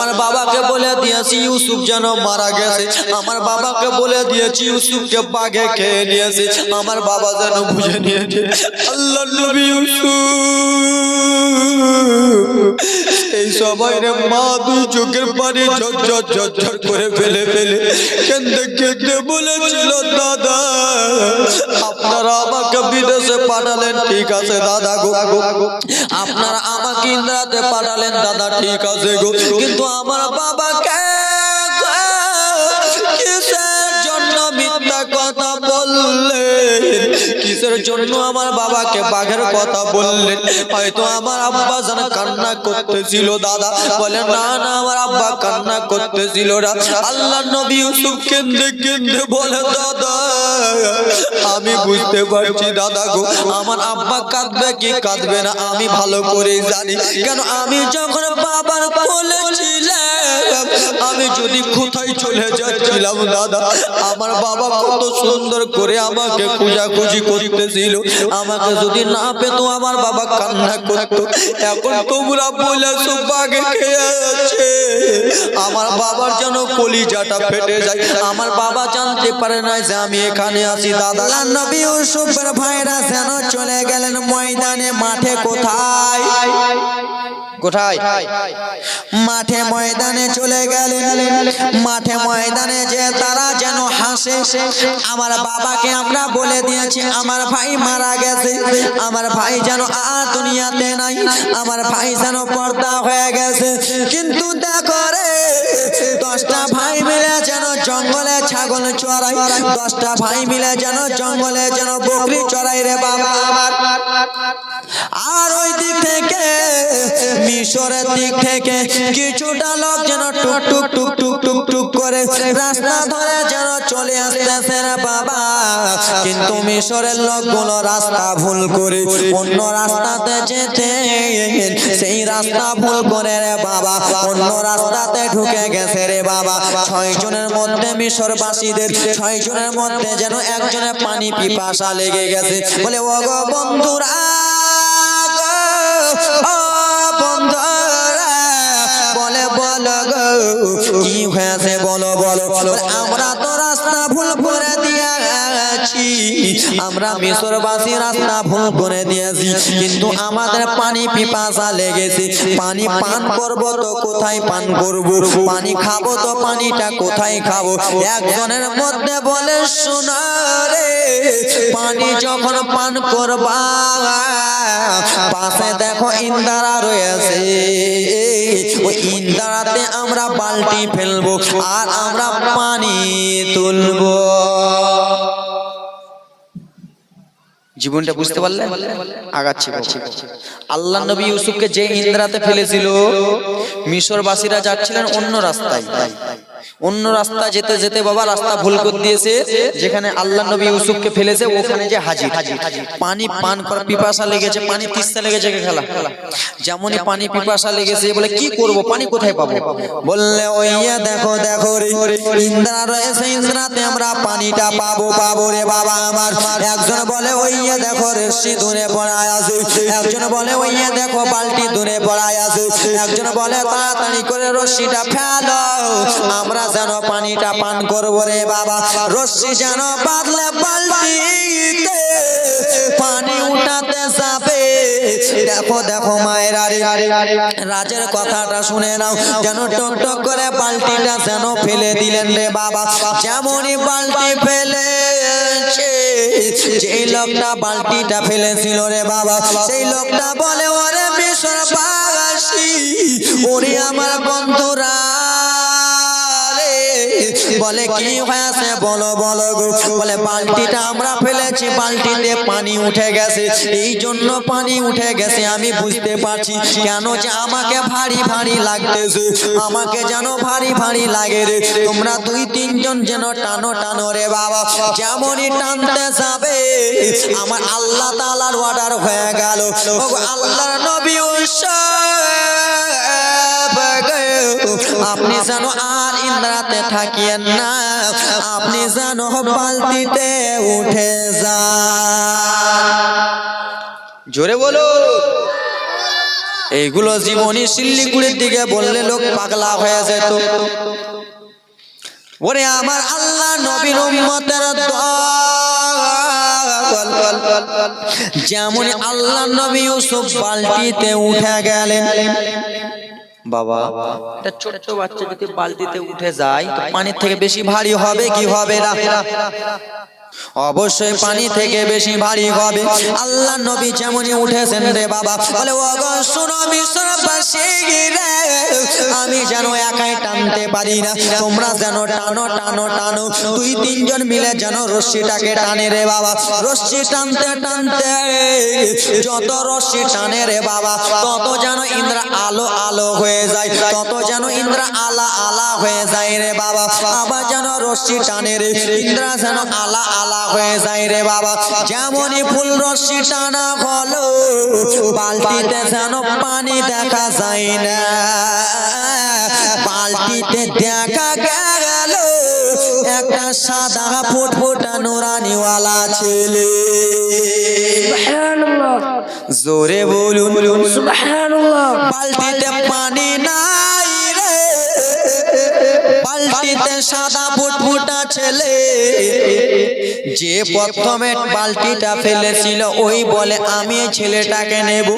আমার বাবাকে বলে দিয়েছি, ইউসুফ যেন মারা গেছে। আমার বাবাকে বলে দিয়েছি, ইউসুফকে বাঘে খেয়ে নিয়েছে। আমার বাবা যেন বুঝে নিয়েছে, আল্লাহ নবী এই সময় রে মা দুই চোখের পানি ঝরঝর ঝরঝর করে ফেলে ফেলে কেন্দে কেন্দে বলেছিল, দাদা বিদেশে পাঠালেন, ঠিক আছে, দাদা গো। আপনারা আমাকে ইন্দ্রাতে পাঠালেন, দাদা, ঠিক আছে গো। কিন্তু আমার বাবাকে জন্য আমার বাবাকে বাঘের কথা বললেন। হয়তো আমার আব্বা যেন কান্না করতেছিল, দাদা। বলে, না না, আমার আব্বা কান্না করতেছিল না। আল্লাহ নবী ইউসুফ কেন্দ্রে কেন্দ্রে বলে, দাদা, আমি বুঝতে পারছি, দাদা গো, আমার আব্বা কাঁদবে কি কাঁদবে না, আমি ভালো করে জানি। কেন, আমি যখন বাবার কোলে ছিলাম, আমি যদি কোথায় চলে যাচ্ছিলাম, দাদা, আমার বাবা কত সুন্দর করে আমাকে খুঁজাখুঁজি করতেছিল আমাকে যদি না পেতো, আমার বাবা কান্না করতো। এখন তোমরা বলে সুপাকে খেয়ে আছে। আমার বাবার যেন কলিজাটা ফেটে যায়। আমার বাবা জানতে পারে না যে আমি এখানে আছি। দাদা নবী ও সুপার ভাইরা যেন চলে গেলেন ময়দানে, মাঠে কোথায়? মাঠে ময়দানে চলে গেলেন। মাঠে ময়দানে যে তারা যেন হাসে, আমার বাবাকে আমরা বলে দিয়েছি, আমার ভাই মারা গেছে। আমার ভাই যেন আর দুনিয়াতে নাই, আমার ভাই যেন পর্দা হয়ে গেছে। কিন্তু দেখো রে, দশটা ভাই মিলে যেন জঙ্গলে ছাগল চড়াই দশটা ভাই মিলে যেন জঙ্গলে যেন বকরি চড়াই রে বাবা। আর ওই দিক থেকে মিশরের দিক থেকে কিছুটা লোক যেন টুক টুক টুক টুক টুক টুক করে রাস্তা ধরে যেন চলে আসতেছে রে বাবা। কিন্তু মিশরের লোকগুলো রাস্তা ভুল করে অন্য রাস্তাতে যেতে, সেই রাস্তা ভুল করে রে বাবা। অন্য রাস্তাতে ঢুকে গেছে রে বাবা। ছয় জনের মধ্যে মিশরবাসীদের, ছয় জনের মধ্যে যেন একজনের পানি পিপাসা লেগে গেছে। বলে ও গো বন্ধুরা বন্ধুরা বলে বলো গো কি হয়েছে? বলো বলো বলো। আমরা তো আমরা মিশরবাসী রাস্তা ভুল করে দিয়েছি, কিন্তু আমাদের পানি পিপাসা লেগেছে। পানি পান করব তো কোথায় পান করব? পানি খাব তো পানিটা কোথায় খাব? একজনের মধ্যে বলে, শোনা রে, পানি যখন পান করবা, পাশে দেখো ইন্দারা রয়েছে। ওই ইন্দারাতে আমরা বালতি ফেলব আর আমরা পানি তুলবো। জীবনটা বুঝতে পারলেন? আগাচ্ছি আল্লাহ নবী ইউসুফকে যে ইন্দ্রাতে ফেলেছিল মিশরবাসীরা যাচ্ছিলেন অন্য রাস্তায়। অন্য রাস্তা যেতে যেতে বাবা রাস্তা ভুল করে দিয়েছে, যেখানে আল্লাহ নবী ইউসুফকে ফেলেছে, ওখানে যে হাজির। পানি পান করার পিপাসা লেগেছে, পানি তিস্তা লেগেছে খেলা। যেমনই পানি পিপাসা লেগেছে, বলে কি করব, পানি কোথায় পাবো? বললে, ওইয়া দেখো দেখো ইন্দ্রা রয়েছে, ইন্দ্রাতে আমরা পানিটা পাবো পাবো রে বাবা আমার। একজন বলে, ওইয়া দেখো রে দূরে পড়ায় আছে। একজন বলে, ওইয়া দেখো, বালতি দূরে পড়ায় আছে। একজন বলে, তাড়াতাড়ি করে রশ্মিটা ফেলো, আমরা যেন পানিটা পান করব রে বাবা। রশ্মি যেন বাদলে বালতিতে পানি উঠাতে যাবে। দেখো দেখো, মায়েরা রাজের কথাটা শুনে নাও। যেন টক টক করে বালতিটা যেন ফেলে দিলেন রে বাবা। যেমনই বালতি ফেলেছে, যেই লোকটা বালতিটা ফেলেছিল রে বাবা। সেই লোকটা বলে, ওরে মিশর বাগাসি ওরে আমার বন্ধুরা বলে, কি হয়েছে? বলো বলো বলে, বালতিটা আমরা ফেলেছি, বালতিতে পানি উঠে গেছে। এই জন্য পানি উঠে গেছে, আমি বুঝতে পারছি কেন যে আমাকে ভারী ভারী লাগতেছে। আমাকে যেন ভারী ভারী লাগে রে। তোমরা দুই, তিনজন যেন টানো টানো রে বাবা। যেমনই টানতে যাবে, আমার আল্লাহ তালার অর্ডার হয়ে গেল। ওগো, আল্লাহর নবী আপনি জানো আর ইন্দ্রাতে থাকিয়েন না আপনি যেন বালতিতে উঠে যান। জোরে বলো। এইগুলো জীবনী শিল্লিগুড়ির দিকে বললে লোক পাগলা হয়ে যেত। ওরে আমার আল্লাহ নবীর উম্মতের যেমন আল্লাহ নবী ইউসুফ বালতিতে উঠে গেলেন। বাবা এটা ছোট বাচ্চা যদি বালতিতে উঠে যায় পানির থেকে বেশি ভারী হবে কি হবে না? অবশ্যই পানি থেকে বেশি ভারী হবে। আল্লাহ নবী যেমনই উঠেছেন রে বাবা, বলে ও শুনো আমি যেন একাই টানতে পারি না। তোমরা যেন টানো টানো টানো। দুই, তিনজন মিলে যেন রশ্মিটাকে টানে রে বাবা। রশ্মি টানতে টানতে, যত রশ্মি টানে রে বাবা, তত যেন ইন্দ্র আলো আলো হয়ে যায়। তত যেন ইন্দ্র আলা আলা হয়ে যায় রে বাবা। আবার যেন রশ্মি টানে রে, ইন্দ্রা যেন আলা আলা হয়ে যায় রে বাবা। যেমনই ফুল রশ্মি টানা হলো বালতিতে যেন পানি দেখা যায় না। বালতিতে দেখা গেল একটা সাদা ফুটফুটা নুরানিওয়ালা ছেলে। জোরে বলুন বালতিতে পানি নাই সাদা ফুটফুটা ছেলে। যে প্রথমে বালতিটা ফেলেছিল ওই বলে আমি ছেলেটাকে নেব।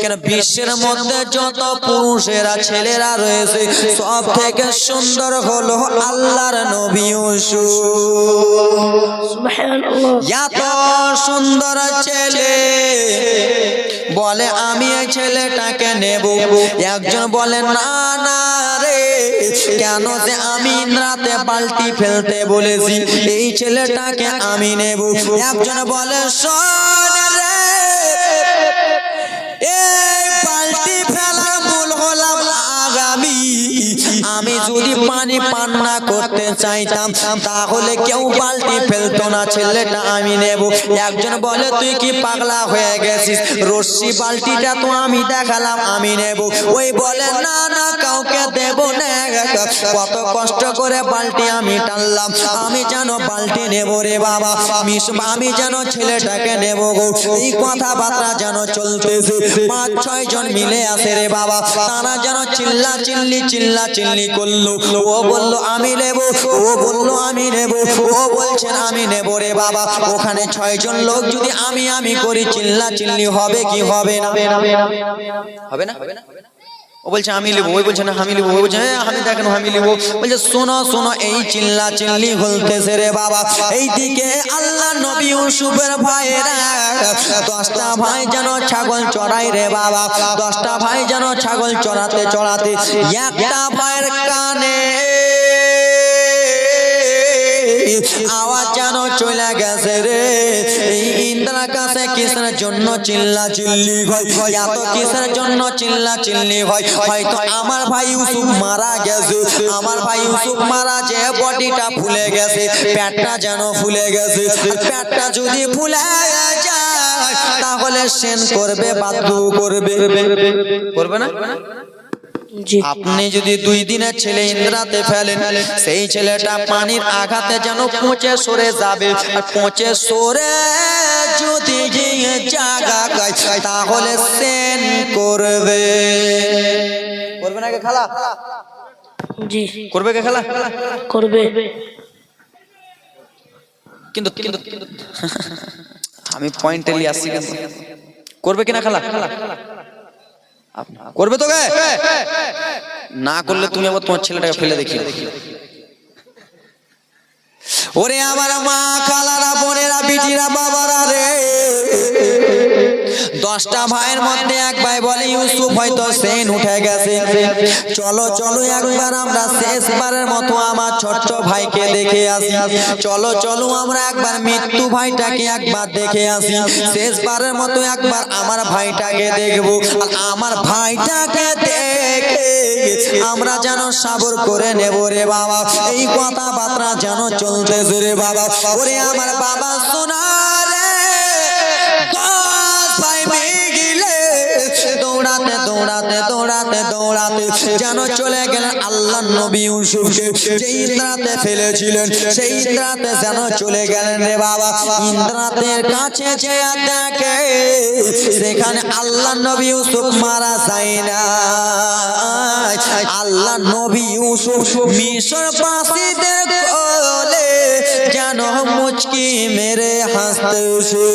কেন বিশ্বের মধ্যে যত পুরুষেরা ছেলেরা রয়েছে সব থেকে সুন্দর হলো আল্লাহর নবী এত সুন্দর ছেলে। বলে আমি ছেলেটাকে নেব। একজন বলে না না কেন যে আমি রাতে বালতি ফেলতে বলেছি? এই ছেলেটাকে আমি নেব। একজন বলে শোন যদি পানি পান না করতে চাইতাম, তাহলে কেউ বালতি ফেলতো না। ছেলেটা আমি নেব। একজন বলে, তুই কি পাগলা হয়ে গেছিস? রশ্মি বালতিটা তো আমি দেখালাম, আমি নেব। ওই বলে, না না, কাউকে দেব না। কত কষ্ট করে বালতি আমি টানলাম। আমি যেন বালতি নেব রে বাবা, আমি যেন ছেলেটাকে নেব গো। এই কথাবার্তা যেন চলতেছে। পাঁচ, ছয় জন মিলে আসে রে বাবা। তারা যেন চিল্লা, চিল্লি চিল্লা, চিল্লি করল। ও বলল আমি নেব ও বলল আমি নেব ও বলছেন আমি নেব রে বাবা। ওখানে ছয়জন লোক যদি আমি আমি করি চিল্লা চিল্লি হবে কি হবে না? হবে না। হবে না? ও বলছে, আমি লিবো। ওই বলছে, না, আমি লিবো। ওই বলছে হ্যাঁ আমি দেখেন, আমি লিবো। বলছে, শোনো শোনো, এই চিল্লা চিল্লি বলতেছে রে বাবা। এইদিকে আল্লাহ নবী ইউসুফের ভাইয়েরা, দশটা ভাই যেন ছাগল চড়াই রে বাবা। দশটা ভাই যেন ছাগল চড়াতে চড়াতে একটা ভাইয়ের কানে আওয়াজ যেন চলে গেছে রে ইন্দ্রা কাছে কিসের জন্য চিল্লা চিল্লি হয়? এত কিসের জন্য চিল্লা চিল্লি হয়? হয়তো আমার ভাই ইউসুফ মারা গেছে। আমার ভাই ইউসুফ মারা যে বডিটা ফুলে গেছে, পেটটা যেন ফুলে গেছে। পেটটা যদি ফুলে যায়, তাহলে সেন করবে, বাধ্য করবে। করবে না? আপনি যদি দুই দিনের ছেলে ইন্দ্রাতে ফেলেন সেই ছেলেটা পানির আঘাতে যেন পচে সরে যাবে। আর পচে সরে যদি জাগা তাহলে সেন করবে। করবে না খালা? জি। করবে কে খালা? করবে। কিন্তু কিন্তু আমি পয়েন্টে নিয়ে আসছি করবে কিনা খালা? আপ- করবে তো না করলে তুমি আবার তোমার ছেলেটাকে ফেলে দেখি ওরে আমার মা কালারা বোনেরা, বিটিরা, বাবারা রে। দশটা ভাইয়ের মধ্যে এক ভাই বলে, ইউসুফ, হয়তো সেন উঠে গেছে। চলো চলো, একবার আমরা শেষবারের মতো আমার ছোট্ট ভাইকে দেখে আসি। চলো চলো, আমরা একবার মৃত্যু ভাইটাকে একবার দেখে আসি। শেষবারের মতো একবার আমার ভাইটাকে দেখব। আমার ভাইটাকে আমরা যেন সাবর করে নেব রে বাবা। এই কথাবার্তা যেন চলতেছে রে বাবা। ওরে আমার বাবা, শোনা। যেন চলে গেলেন আল্লাহ নবী ইউসুফকে যেই ইন্দ্রাতে ফেলেছিলেন, সেই ইন্দ্রাতে যেন চলে গেলেন রে বাবা। ইন্দ্রাতের কাছে যে দেখে, সেখানে আল্লাহ নবী ইউসুফ মারা যায় না। আল্লাহ নবী ইউসুফ মিশর পাশিদের মুচকি মেরে হাসতেছে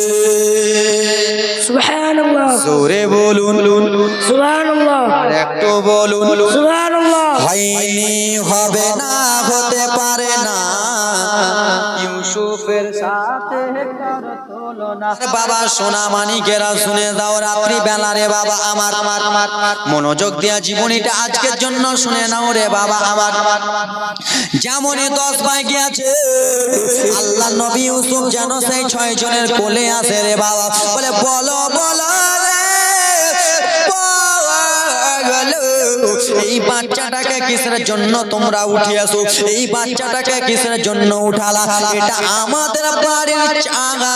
সুবহানাল্লাহ। জোরে বলুন। সুবহানাল্লাহ। একটু বলুন। সুবহানাল্লাহ। হয়নি হবে না হতে পারে না। ইউসুফের সাথে বাবা, সোনা শুনে দাও রাত্রি বেলা রে বাবা, আমার আমার আমার। মনোযোগ দেয়া জীবনীটা আজকের জন্য শুনে নাও রে বাবা, আমার। যেমনই দশ ভাই গিয়েছে আল্লাহ নবী ইউসুফ যেন সেই ছয় জনের কোলে আছে রে বাবা। বলে, বলো বলো। এই বাচ্চাটাকে কিসের জন্য তোমরা উঠে আসো এই বাচ্চাটাকে কিসের জন্য উঠালা? এটা আমাদের বাড়ির চাঙা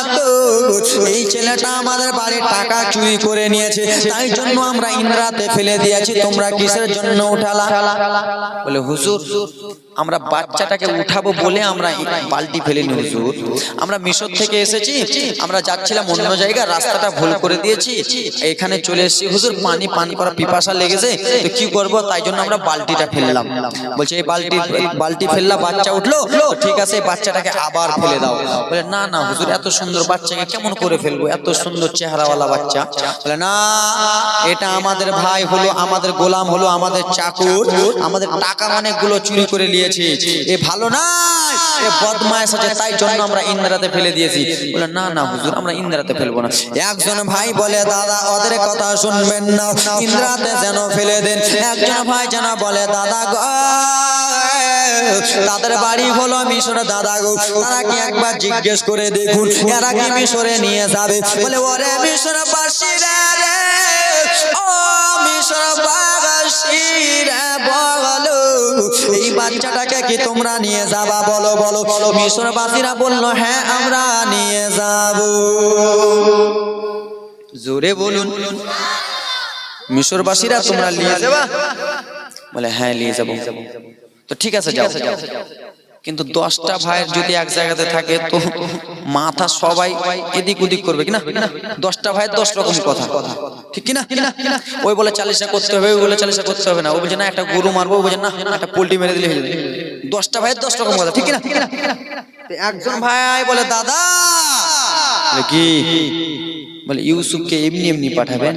এই ছেলেটা আমাদের বাড়ির টাকা চুরি করে নিয়েছে। তাই জন্য আমরা ইন্দ্রাতে ফেলে দিয়েছি। তোমরা কিসের জন্য উঠালা? বলে, হুজুর আমরা বাচ্চাটাকে উঠাবো বলে আমরা বালতি ফেলে নি হুজুর। আমরা মিশর থেকে এসেছি আমরা যাচ্ছিলাম অন্য জায়গায় রাস্তাটা ভুল করে দিয়েছি। এখানে চলে এসেছি হুজুর পানি পান করা পিপাসা লেগেছে। তো কি করব? তাই জন্য আমরা বালতিটা ফেললাম। বলছে এই বালতি বালতি ফেললা বাচ্চা উঠল? ঠিক আছে বাচ্চাটাকে আবার ফেলে দাও। বলে না না হুজুর এত সুন্দর বাচ্চাকে কেমন করে ফেলব? এত সুন্দর চেহারাওয়ালা বাচ্চা। বলে না এটা আমাদের ভাই হলো আমাদের গোলাম হলো আমাদের চাকর। আমাদের টাকা অনেকগুলো চুরি করে নিয়েছে এ ভালো না এ বদমাইশ আছে তাই জন্য আমরা ইন্দ্রাতে ফেলে দিয়েছি। বলে না না হুজুর আমরা ইন্দ্রাতে ফেলব না। একজন ভাই বলে দাদা ওদের কথা শুনবেন না। ইন্দ্রাতে যেন ফেলে দেন। একজন ভাই যেন বলে দাদা গো তাদের বাড়ি হলো মিশরে দাদা গো। তারা কি একবার জিজ্ঞেস করে দেখুন এরা কি মিশরে নিয়ে যাবে? বলে ওরে মিশর বাসীরা রে ও মিশর বাসীরা বলো, এই বাচ্চাটাকে কি তোমরা নিয়ে যাবা? বলো বলো বলো। মিশরবাসীরা বলল হ্যাঁ আমরা নিয়ে যাব। জোরে বলুন। মিশরবাসীরা তোমরা নিয়ে যাবা? বলে হ্যাঁ নিয়ে যাব। তো ঠিক আছে, যাও। কিন্তু দশটা ভাইয়ের যদি এক জায়গাতে থাকে, তো মাথা সবাই এদিক ওদিক করবে কিনা দশটা ভাইয়ের দশ রকম কথা। ঠিক কিনা ওই বলে চালিশা করতে হবে, ওই বলে চালিশা করতে হবে না। ও বলছে, না, একটা গরু মারবো। ও বলছে, না একটা পোল্ট্রি মেরে দিলে দশটা ভাইয়ের দশ রকম কথা। ঠিক কিনা একজন ভাই বলে, দাদা! কি? বলে, ইউসুফকে এমনি এমনি পাঠাবেন।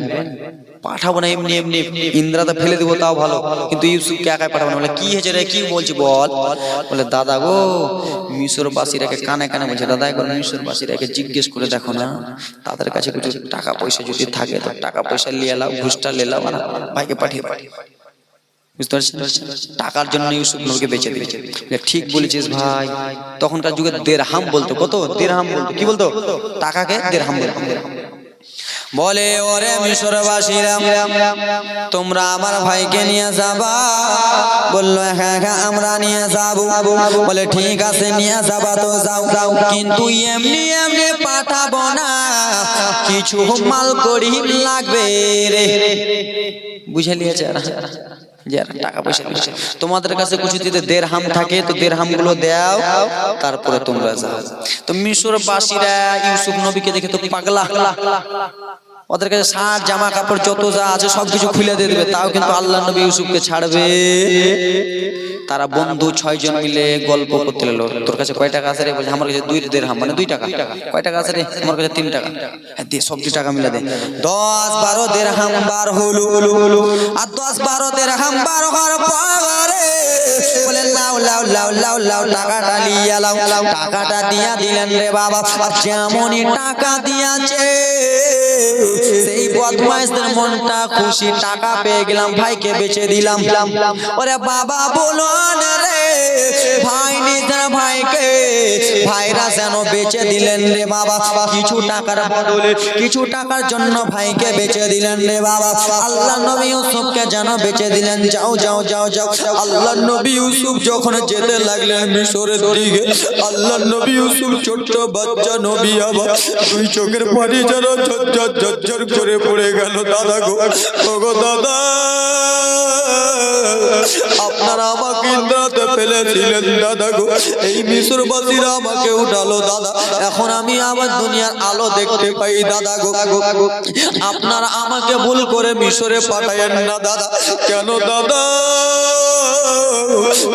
পাঠাবো না, এমনি এমনি। ইন্দ্রাতে ফেলে দেবো, তাও ভালো। কিন্তু ইউসুফকে একাই পাঠাবো না? বলে, কি হয়েছে রে? কি বলছি বল? বলে, দাদা গো, মিশরবাসীরাকে কানে কানে বলছে, দাদা, একবার মিশরবাসীরাকে জিজ্ঞেস করে দেখো না। তাদের কাছে কিছু টাকা পয়সা যদি থাকে, তো টাকা পয়সা নিয়ে এলাম ঘুষটা এলাও আর ভাইকে পাঠিয়ে পাঠিয়ে বুঝতে টাকার জন্য ইউসুফ নবীকে বেঁচে দিয়েছে। ঠিক বলেছিস ভাই। তখনকার যুগে দেড়হাম বলতো, কত? দেড়হাম বলতো। কি বলতো? টাকাকে দেড় হাম দেড় হাম দেড়হাম বলতো। বলে, ওরে মিশরবাসীরা, তোমরা আমার ভাইকে নিয়ে যাবা। বলল হ্যাঁ হ্যাঁ আমরা নিয়ে যাব। বলে, ঠিক আছে, নিয়ে যাবা তো, যাও। যাও কিন্তু এমনি এমনি পাঠাবো না। কিছু মাল করি লাগবে রে। বুঝে নিয়েছে টাকা পয়সা। তোমাদের কাছে কিছু যদি দেড়হাম থাকে তো দেড়হামগুলো দাও তারপরে তোমরা যাও। তো মিশর বাসীরা ইউসুফ নবীকে দেখে তো পাগলা। ওদের কাছে শার্ট, জামা, কাপড়, যত যা আছে সবকিছু খুলে দিয়ে দেবে। তাও কিন্তু আল্লাহ নবী ইউসুফকে ছাড়বে। তারা বন্ধু ছয় জন মিলে গল্প করতে লাগল। তোর কাছে কয় টাকা আছে রে? বলছে, আমার কাছে দুই দেড়হাম মানে দুই টাকা। কয় টাকা আছে রে? আমার কাছে তিন টাকা। হ্যাঁ দে সবজি টাকা মিলে দে। দশ বারো দেড়হাম বার হলু। আর দশ বারো দেড়হাম বার হওয়ার পরে টাকাটা টাকাটা রে বাবা যেমনই টাকা খুশি, টাকা পেয়ে গেলাম, ভাইকে বেচে দিলাম। ওরে বাবা বলো রে ভাই, নিজের ভাইকে ভাইরা যেন বেচে দিলেন রে বাবা। কিছু টাকার বদলে, কিছু টাকার জন্য ভাইকে বেচে দিলেন রে বাবা। আল্লাহ নবী ইউসুফকে যেন বেচে দিলেন। যাও যাও যাও যাও। আল্লাহ নবী ইউসুফ যখন যেতে লাগলেন মিশরের দিকে, আল্লাহ নবী ইউসুফ ছোট্ট বাচ্চা নবী আবার দুই চোখের পানি যেন ঝরঝর ঝরঝর করে পড়ে গেল। দাদা গো, ওগো দাদা, আপনারা আমাকে ইন্দ্রাতে ফেলেছিলেন দাদা গো, এই মিশরবাসীরা আমাকে উঠালো, দাদা। এখন আমি আবার দুনিয়ার আলো দেখতে পাই, দাদা গো। আপনারা আমাকে ভুল করে মিশরে পাঠায়েন না, দাদা। কেন, দাদা?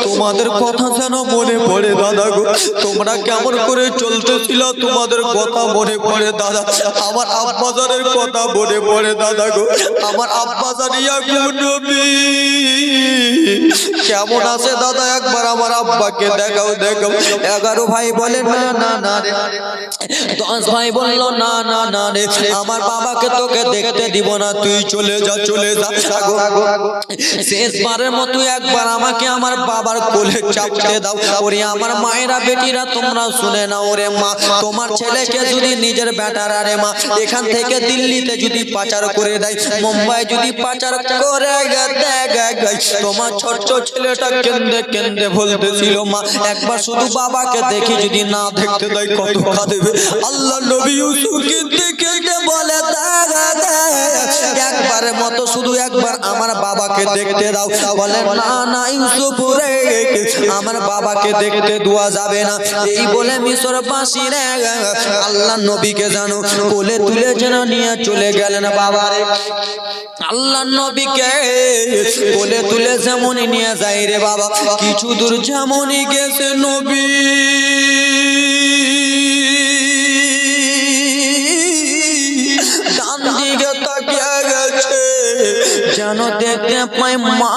তোমাদের কথা যেন মনে পড়ে, দাদা গো। তোমরা কেমন করে চলতেছিল, তোমাদের কথা মনে পড়ে, দাদা। আমার আব্বাজারের কথা মনে পড়ে, দাদা গো। আমার আব্বাজার ইয়াকুব নবী। কেমন আছে, দাদা, একবার আমার আব্বাকে দেখাও দেখাও। এগারো ভাই বলে, না না না রে। দশ ভাই বলল, না না না রে। আমার বাবাকে তোকে দেখতে দিব না। তুই চলে যা চলে যা। শেষবারের মতো একবার আমাকে আমার বাবার কোলে চাপতে দাও। ওরে, আমার মায়েরা, বেটিরা তোমরা শুনে না ওরে মা। তোমার ছেলেকে যদি নিজের বেটার, আরে মা, এখান থেকে দিল্লিতে যদি পাচার করে দেয়, মুম্বাই যদি পাচার করে তোমার ছোট্ট ছেলেটা কেন্দ্রে কেন্দ্রে বলতেছিল মা, একবার শুধু বাবাকে দেখি, যদি না দেখতে দেয়, কত কাঁদবে। আল্লাহ নবী ইউসুফ কেন্দ্রে কেন্দ্রে বলে একবারের মতো শুধু একবার আমার বাবাকে দেখতে দাও। বলে, না না, ইউসুফ রে, আমার বাবাকে দেখতে দেওয়া যাবে না। এই বলে মিশর বাসি রে, আল্লাহ নবীকে জানো কোলে তুলে যেন নিয়ে চলে গেলেন বাবারে। আল্লাহ নবীকে কোলে তুলে যেমনই নিয়ে যায় রে বাবা, কিছু দূর যেমনই গেছে নবী। ডান দিকে তাকিয়ে দেখতে পাই মা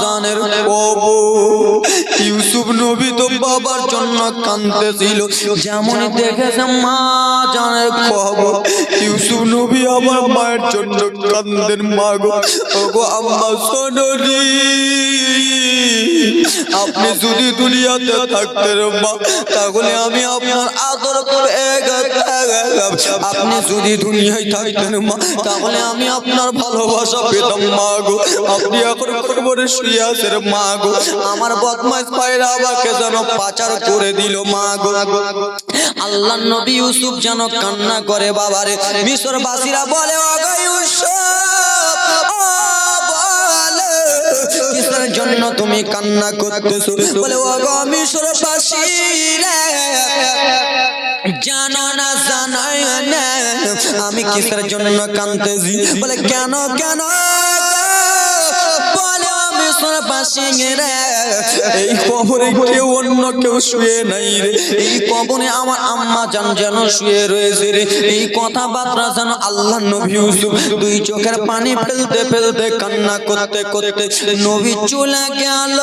জানের কবু। ইউসুফ নবী তো বাবার জন্য কাঁদতেছিল যেমন দেখেছে মা জানের খবর ইউসুফ নবী আমার মায়ের জন্য কান্দেন মা গো ওগো আম্মা সোনরি আপনি যদি দুনিয়াতে থাকতেন মা তাহলে আমি আপনার আদর করে আপনি যদি দুনিয়ায় থাকতেন মা তাহলে আমি আপনার ভালোবাসা পেতাম মা গো আপনি এখন করবরে শুয়ে আছেন মা গো আমার বদমাইশ ভাইরা আমাকে যেন পাচার করে দিল মা গো আল্লাহ নবী ইউসুফ যেন কান্না করে বাবারে মিশর বাসীরা বলে ইউসুফ জন্য তুমি কান্না করতেছো। বলে ও গো আমি বাসীরা জানো না জানো না, আমি কিসের জন্য কানতেছি বলে, কেন কেন? পাশে রে এই কবরে কেউ অন্য কেউ শুয়ে নাই রে। এই কবরে আমার আম্মা জান যেন শুয়ে রয়েছে রে। এই কথাবার্তা যেন আল্লাহ নবী ইউসুফ দুই চোখের পানি ফেলতে ফেলতে কান্না করতে করতে নবী চলে গেল।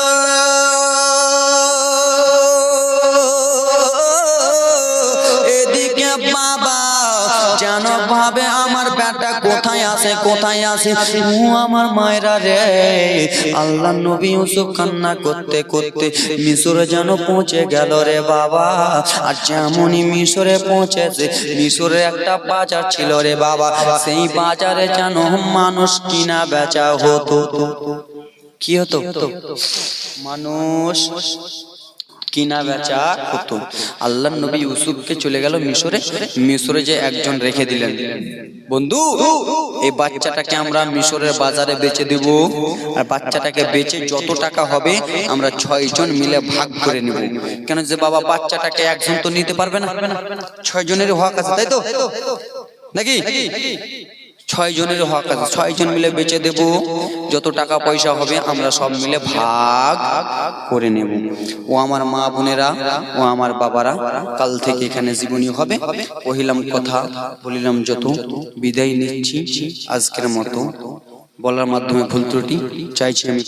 কোথায় আছে কোথায় আছে? ও আমার মায়েরা রে। আল্লাহ নবী ইউসুফ কান্না করতে করতে মিশরে যেন পৌঁছে গেল রে বাবা। আর যেমনই মিশরে পৌঁছেছে, মিশরে একটা বাজার ছিল রে বাবা। সেই বাজারে যেন মানুষ কিনা বেচা হতো। কি হতো? মানুষ কিনা বেচা হতো। আল্লাহ নবী ইউসুফকে চলে গেল মিশরে। মিশরে যে একজন রেখে দিলেন। বন্ধু এই বাচ্চাটাকে আমরা মিশরের বাজারে বেচে দেব। আর বাচ্চাটাকে বেচে যত টাকা হবে, আমরা ছয় জন মিলে ভাগ করে নেব। কেন যে বাবা বাচ্চাটাকে একজন তো নিতে পারবে না? ছয় জনের হক আছে, তাই তো? নাকি? ছয় জনের হক আছে। ছয় জন মিলে বেচে দেব। যত টাকা পয়সা হবে, আমরা সব মিলে ভাগ করে নেব। ও আমার মা বোনেরা, ও আমার বাবারা, কাল থেকে এখানে জীবনী হবে। কহিলাম, কথা বলিলাম যত, বিদায় নিচ্ছি। আজকের মতো। বলার মাধ্যমে ভুল ত্রুটি, চাইছি আমি